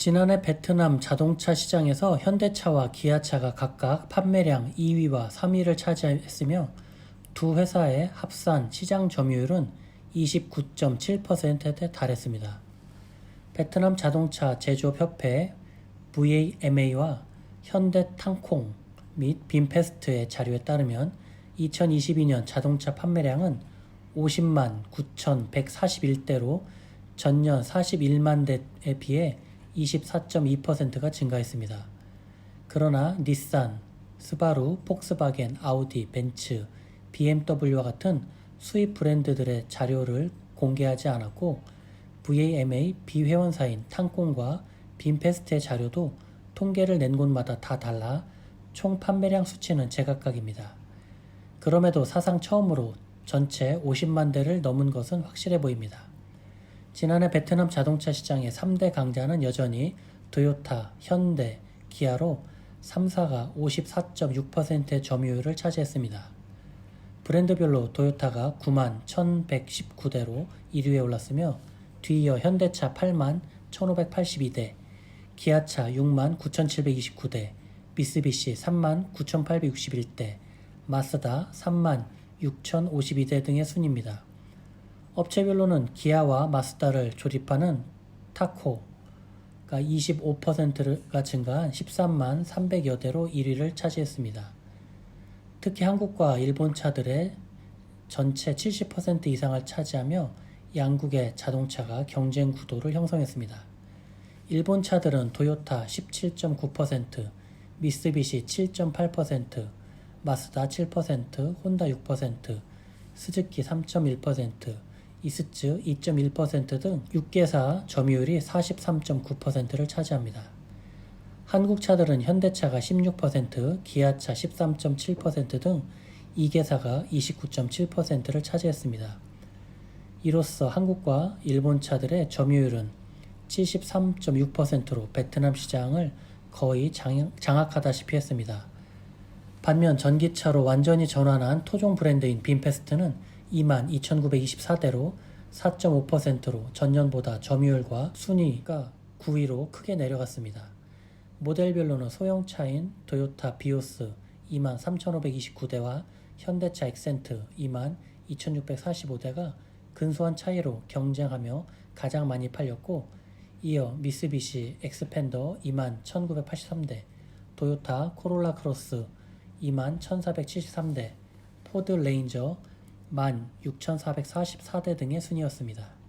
지난해 베트남 자동차 시장에서 현대차와 기아차가 각각 판매량 2위와 3위를 차지했으며 두 회사의 합산 시장 점유율은 29.7%에 달했습니다. 베트남 자동차 제조협회 VAMA와 현대탕콩 및 빈페스트의 자료에 따르면 2022년 자동차 판매량은 50만 9,141대로 전년 41만 대에 비해 24.2%가 증가했습니다. 그러나 닛산, 스바루, 폭스바겐, 아우디, 벤츠, BMW와 같은 수입 브랜드들의 자료를 공개하지 않았고 VAMA 비회원사인 탕콩과 빈페스트의 자료도 통계를 낸 곳마다 다 달라 총 판매량 수치는 제각각입니다. 그럼에도 사상 처음으로 전체 50만 대를 넘은 것은 확실해 보입니다. 지난해 베트남 자동차 시장의 3대 강자는 여전히 토요타, 현대, 기아로 3사가 54.6%의 점유율을 차지했습니다. 브랜드별로 토요타가 9만 1119대로 1위에 올랐으며 뒤이어 현대차 8만 1582대, 기아차 6만 9729대, 미쓰비시 3만 9861대, 마스다 3만 6052대 등의 순입니다. 업체별로는 기아와 마스다를 조립하는 타코가 25%가 증가한 13만 300여 대로 1위를 차지했습니다. 특히 한국과 일본 차들의 전체 70% 이상을 차지하며 양국의 자동차가 경쟁 구도를 형성했습니다. 일본 차들은 토요타 17.9%, 미쓰비시 7.8%, 마스다 7%, 혼다 6%, 스즈키 3.1%, 이스츠 2.1%등 6개사 점유율이 43.9%를 차지합니다. 한국 차들은 현대차가 16%, 기아차 13.7%등 2개사가 29.7%를 차지했습니다. 이로써 한국과 일본 차들의 점유율은 73.6%로 베트남 시장을 거의 장, 장악하다시피 했습니다. 반면 전기차로 완전히 전환한 토종 브랜드인 빈페스트는 22,924대로 4.5%로 전년보다 점유율과 순위가 9위로 크게 내려갔습니다. 모델별로는 소형차인 토요타 비오스 23,529대와 현대차 엑센트 22,645대가 근소한 차이로 경쟁하며 가장 많이 팔렸고 이어 미쓰비시 엑스펜더 21,983대, 토요타 코롤라 크로스 21,473대, 포드 레인저 16,444대 등의 순이었습니다.